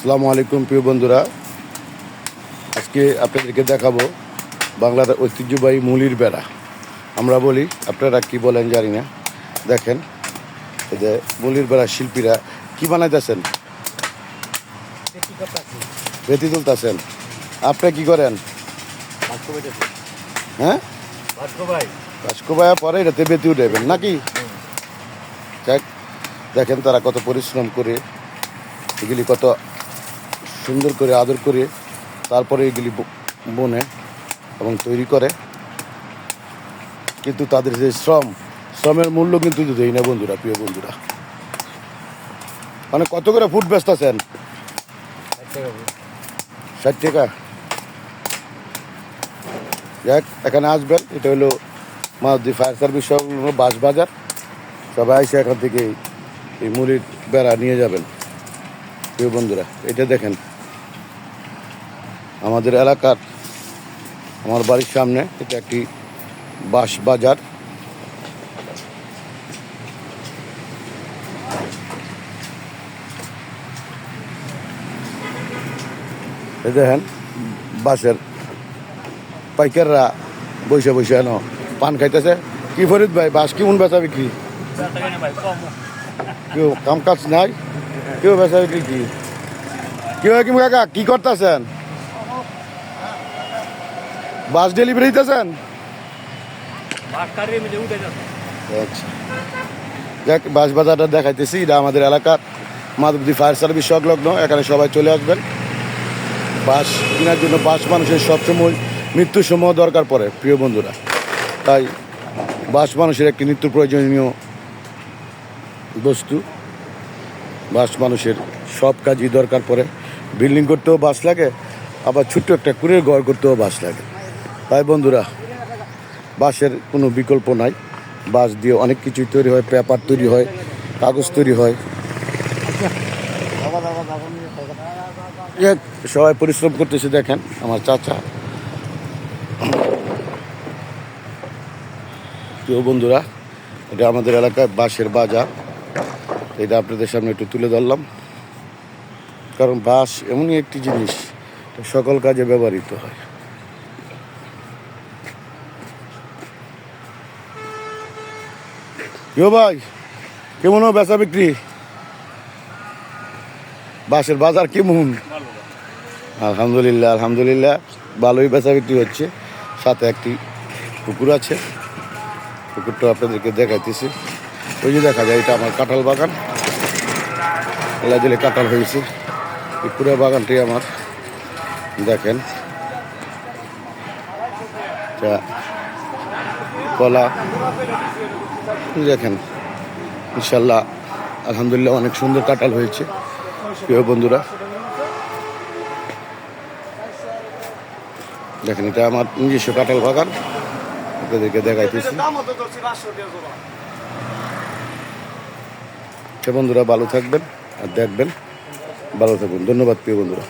আসসালামু আলাইকুম, প্রিয় বন্ধুরা। আজকে আপনাদেরকে দেখাবো বাংলার ঐতিহ্যবাহী মুলির বেড়া। আমরা বলি, আপনারা কি বলেন জানি না। দেখেন, এই যে মুলির বেড়া শিল্পীরা কি বানাইতেছেন? বেতি তুলতেছেন। আপনি কি করেন? হ্যাঁ? কাজকোবায়া পরে এটাতে বেতি উঠাইবেন, নাকি? দেখেন তারা কত পরিশ্রম করে, এগুলি কত সুন্দর করে আদর করে তারপরে এগুলি বনে এবং তৈরি করে। কিন্তু তাদের যে শ্রম, শ্রমের মূল্য কিন্তু দেই না বন্ধুরা, প্রিয় বন্ধুরা। মানে কত করে ফুট ব্যস্ত আছেন? ষাট টাকা। যাক, এখানে আসবেন, এটা হলো মালদ্বীপ ফায়ার সার্ভিস বাস বাজার। সবাই এসে এখান থেকে এই মুড়ির বেড়া নিয়ে যাবেন। প্রিয় বন্ধুরা, এটা দেখেন। আমাদের এলাকার, আমার বাড়ির সামনে এটা একটি বাঁশ বাজার। দেখেন, বাঁশের পাইকাররা বসে বসে এনো পান খাইতেছে। কি ফরিদ ভাই, বাঁশ কেমন বেচা বিক্রি? কেউ কাম কাজ নাই? কেউ বেচা বিক্রি কি? কেউ হাকিম কাকা, কি করতেছেন? বাস ডেলিভারি দিতেছেন? আচ্ছা। যাক বাস বাজারটা দেখাইতেছি এটা আমাদের এলাকার মাধবদী ফায়ার সার্ভিস সংলগ্ন এখানে সবাই চলে আসবেন। বাস কেনার জন্য বাস মানুষের সবসময় মৃত্যুর সময় দরকার পড়ে প্রিয় বন্ধুরা। তাই বাস মানুষের একটি নিত্য প্রয়োজনীয় বস্তু। বাস মানুষের সব কাজই দরকার পড়ে। বিল্ডিং করতেও বাস লাগে আবার ছোট্ট একটা কুড়ের ঘর করতেও বাস লাগে। তাই বন্ধুরা বাসের কোনো বিকল্প নাই। বাস দিয়ে অনেক কিছুই তৈরি হয়, পেপার তৈরি হয়, কাগজ তৈরি হয়। সবাই পরিশ্রম করতেছে, দেখেন আমার চাচা। প্রিয় বন্ধুরা, এটা আমাদের এলাকায় বাঁশের বাজার। এটা আপনাদের সামনে একটু তুলে ধরলাম। কারণ বাঁশ এমনই একটি জিনিস সকল কাজে ব্যবহৃত হয়। কেউ ভাই, কেমন বেচা বিক্রি? বাঁশের বাজার কেমন? আলহামদুলিল্লাহ আলহামদুলিল্লাহ, ভালোই বেচা বিক্রি হচ্ছে। সাথে একটি পুকুর আছে, পুকুরটা আপনাদেরকে দেখাইতেছি। ওই যে দেখা যায়, এটা আমার কাঁঠাল বাগান। এলা দিলে কাঁঠাল হয়েছে। এই পুরো বাগানটি আমার। দেখেন। তা কলা। দেখেন, ইনশাল্লাহ, আলহামদুলিল্লাহ অনেক সুন্দর কাঁঠাল হয়েছে। প্রিয় বন্ধুরা, দেখেন, এটা আমার নিজস্ব কাঁঠাল বাগান। আপনাদেরকে দেখাইতেছি। সে বন্ধুরা, ভালো থাকবেন আর দেখবেন। ভালো থাকবেন ধন্যবাদ, প্রিয় বন্ধুরা।